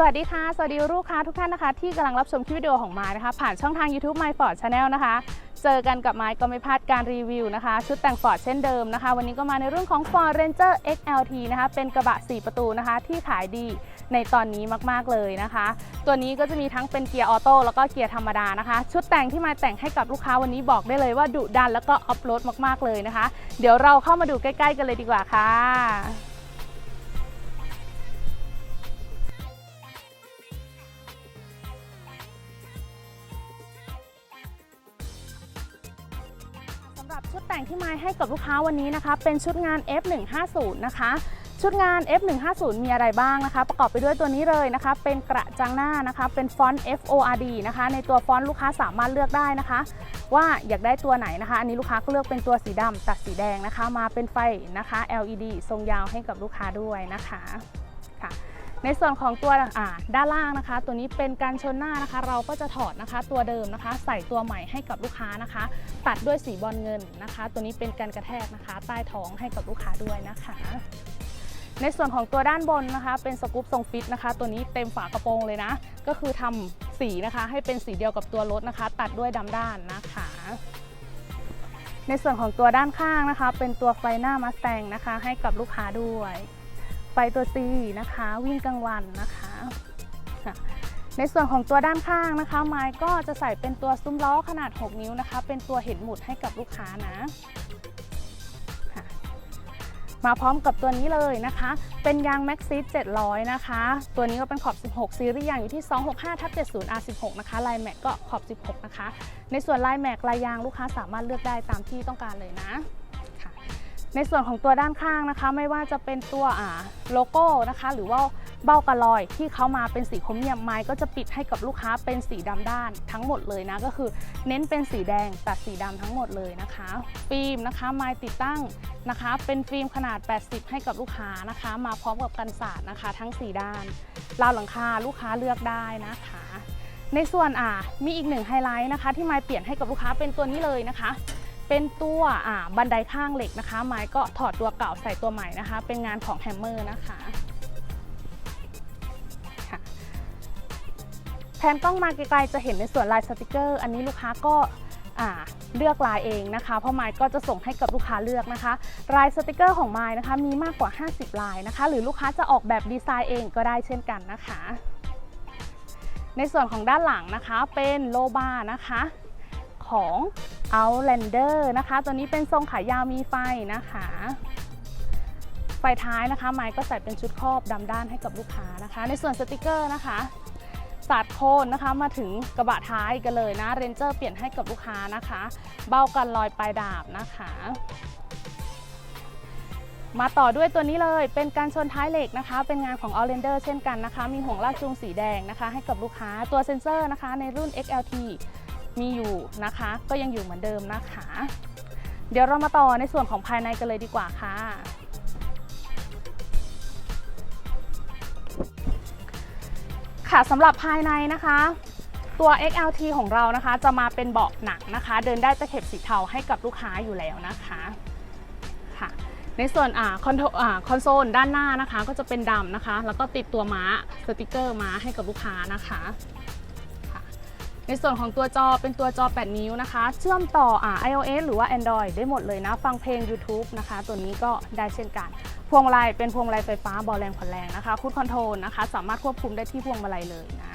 สวัสดีค่ะ สวัสดีลูกค้าทุกท่านนะคะ ที่กำลังรับชมคลิปวิดีโอของไม้นะคะ ผ่านช่องทาง YouTube My Ford Channel นะคะ เจอกันกับไม้ก็ไม่พลาดการรีวิวนะคะ ชุดแต่ง Ford เช่นเดิมนะคะ วันนี้ก็มาในเรื่องของ Ford Ranger XLT นะคะ เป็นกระบะ 4 ประตูนะคะ ที่ขายดีในตอนนี้มาก ๆ เลยนะคะ ตัวนี้ก็จะมีทั้งเป็นเกียร์ออโต้แล้วก็เกียร์ธรรมดานะคะ ชุดแต่งที่มาแต่งให้กับลูกค้าวันนี้บอกได้เลยว่าดุดันแล้วก็ออฟโรดมากๆเลยนะคะ เดี๋ยวเราเข้ามาดูใกล้ ๆ กันเลยดีกว่าค่ะ ชุดแต่งที่ไม้ให้กับลูกค้าวันนี้นะคะ เป็นชุดงาน F150 นะคะ ชุดงาน F150 มีอะไรบ้างนะคะ ประกอบไปด้วยตัวนี้เลยนะคะ เป็นกระจังหน้านะคะ เป็นฟอนต์ FORD นะคะ ในตัวฟอนต์ลูกค้าสามารถเลือกได้นะคะ ว่าอยากได้ตัวไหนนะคะ อันนี้ลูกค้าก็เลือกเป็นตัวสีดำตัดสีแดงนะคะ มาเป็นไฟนะคะ LED ทรงยาวให้กับลูกค้าด้วยนะคะ ในส่วนของตัวด้านล่างนะคะ ตัวนี้เป็นการชนหน้านะคะ เราก็จะถอดนะคะ ตัวเดิมนะคะ ใส่ตัวใหม่ให้กับลูกค้านะคะ ตัดด้วยสีบอลเงินนะคะ ตัวนี้เป็นการกระแทกนะคะ ใต้ท้องให้กับลูกค้าด้วยนะคะในส่วนของตัวด้านบนนะคะ เป็นสกู๊ปทรงฟิตนะคะ ตัวนี้เต็มฝากระโปรงเลยนะ ก็คือทำสีนะคะ ให้เป็นสีเดียวกับตัวรถนะคะ ตัดด้วยดำด้านนะคะ ในส่วนของตัวด้านข้างนะคะ เป็นตัวไฟหน้ามัสแตงนะคะ ให้กับลูกค้าด้วย ไฟตัว C นะคะ วิ่งกลางวันนะคะในส่วนของตัวด้านข้างนะคะ ไม้ก็จะใส่เป็นตัวซุ้มล้อขนาด 6 นิ้วนะคะ เป็นตัวเห็นหมุดให้กับลูกค้านะมาพร้อมกับตัวนี้เลยนะคะ เป็นยาง Max ซี700 นะคะ ตัวนี้ก็เป็นขอบ 16 ซีรีส์ยางอยู่ที่ 265ทับ70 R16 นะคะ ลายแม็กก็ขอบ 16 นะคะ ในส่วนลายแม็กลายยางลูกค้าสามารถเลือกได้ตามที่ต้องการเลยนะ ในส่วนของตัวด้านข้างนะคะ ไม่ว่าจะเป็นตัวอ่าโลโก้นะคะ หรือว่าเบ้ากระลอยที่เขามาเป็นสีครเมียมไม้ก็จะปิดให้กับลูกค้าเป็นสีดำด้านทั้งหมดเลยนะก็คือเน้นเป็นสีแดงตัดสีดำทั้งหมดเลยนะคะ ฟิล์มนะคะไม้ติดตั้งนะคะ เป็นฟิล์มขนาด 80 ให้กับลูกค้านะคะ มาพร้อมกับกันศาสตร์นะคะ ทั้ง 4 ด้านราวหลังคาลูกค้าเลือกได้นะคะ ในส่วนอ่ามีอีกหนึ่งไฮไลท์นะคะ ที่ไม้เปลี่ยนให้กับลูกค้าเป็นตัวนี้เลยนะคะ เป็นตัวบันไดข้างเหล็กนะคะ ไม้ก็ถอดตัวเก่าใส่ตัวใหม่นะคะ เป็นงานของแฮมเมอร์นะคะแผนกล้องมาไกลๆจะเห็นในส่วนลายสติกเกอร์ อันนี้ลูกค้าก็เลือกลายเองนะคะ เพราะไม้ก็จะส่งให้กับลูกค้าเลือกนะคะ ลายสติกเกอร์ของไม้นะคะ มีมากกว่า 50 ลายนะคะ หรือลูกค้าจะออกแบบดีไซน์เองก็ได้เช่นกันนะคะ ในส่วนของด้านหลังนะคะเป็นโลบานะคะ ของ Outlander นะคะ ตัวนี้เป็นทรงขายาวมีไฟนะคะ ไฟท้ายนะคะ ไม้ก็ใส่เป็นชุดครอบดำด้านให้กับลูกค้านะคะ ในส่วนสติกเกอร์นะคะสาดโคนนะคะมาถึงกระบะท้ายกันเลยนะเรนเจอร์เปลี่ยนให้กับลูกค้านะคะ เบ้ากันรอยปลายดาบนะคะ มาต่อด้วยตัวนี้เลยเป็นการชนท้ายเหล็กนะคะ เป็นงานของ Outlander เช่นกันนะคะ มีห่วงลากจูงสีแดงนะคะ ให้กับลูกค้าตัวเซ็นเซอร์นะคะ ในรุ่น XLT มีอยู่นะคะ ก็ยังอยู่เหมือนเดิมนะคะ เดี๋ยวเรามาต่อในส่วนของภายในกันเลยดีกว่าค่ะค่ะสำหรับภายในนะคะ ตัว XLT ของเรานะคะ จะมาเป็นเบาะหนังนะคะ เดินได้ตะเข็บสีเทาให้กับลูกค้าอยู่แล้วนะคะค่ะในส่วนอ่าคอนโทคอนโซลด้านหน้านะคะ ก็จะเป็นดำนะคะ แล้วก็ติดตัวม้าสติกเกอร์ม้าให้กับลูกค้านะคะ ในส่วนของตัวจอเป็นตัวจอ 8 นิ้วนะคะ เชื่อมต่ออ่า iOS หรือว่า Android ได้หมดเลยนะ ฟังเพลง YouTube นะคะ ตัวนี้ก็ได้เช่นกันพวงมาลัยเป็นพวงมาลัยไฟฟ้าเบอแรงผ่อนแรงนะคะคูดคอนโทรลนะคะ สามารถควบคุมได้ที่พวงมาลัยเลยนะ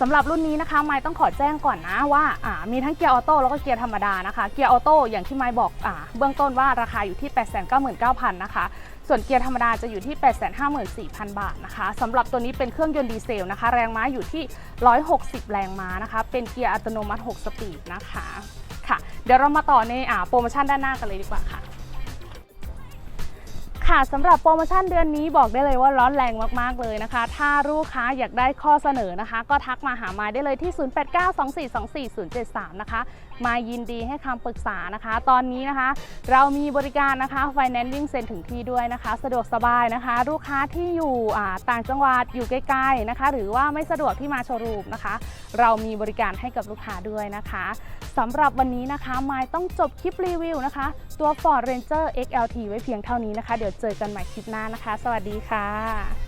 สำหรับรุ่นนี้นะคะไม้ต้องขอแจ้งก่อนนะว่าอ่ามีทั้งเกียร์ออโต้แล้วก็เกียร์ธรรมดานะคะ เกียร์ออโต้อย่างที่ไม้บอกอ่าเบื้องต้นว่าราคาอยู่ที่ 899,000 นะคะ ส่วนเกียร์ธรรมดาจะอยู่ที่ 854,000 บาทนะคะสำหรับตัวนี้เป็นเครื่องยนต์ดีเซลนะคะ แรงม้าอยู่ที่ 160 แรงม้านะคะ เป็นเกียร์อัตโนมัติ 6 สปีดนะคะค่ะ เดี๋ยวเรามาต่อในอ่าโปรโมชั่นด้านหน้ากันเลยดีกว่าค่ะ ค่ะสำหรับโปรโมชั่นเดือนนี้บอกได้เลยว่าร้อนแรงมากๆเลยนะคะ ถ้าลูกค้าอยากได้ข้อเสนอนะคะ ก็ทักมาหามาได้เลยที่ 0892424073 นะคะมายินดีให้คำปรึกษานะคะ ตอนนี้นะคะ เรามีบริการนะคะไฟแนนซ์วิ่งเซ็นถึงที่ด้วยนะคะ สะดวกสบายนะคะ ลูกค้าที่อยู่ต่างจังหวัดอยู่ใกล้ๆนะคะ หรือว่าไม่สะดวกที่มาโชว์รูมนะคะ เรามีบริการให้กับลูกค้าด้วยนะคะสำหรับวันนี้นะคะมายต้องจบคลิปรีวิวนะคะ ตัว Ford Ranger XLT ไว้เพียงเท่านี้นะคะ เดี๋ยวเจอกันใหม่คลิปหน้านะคะ สวัสดีค่ะ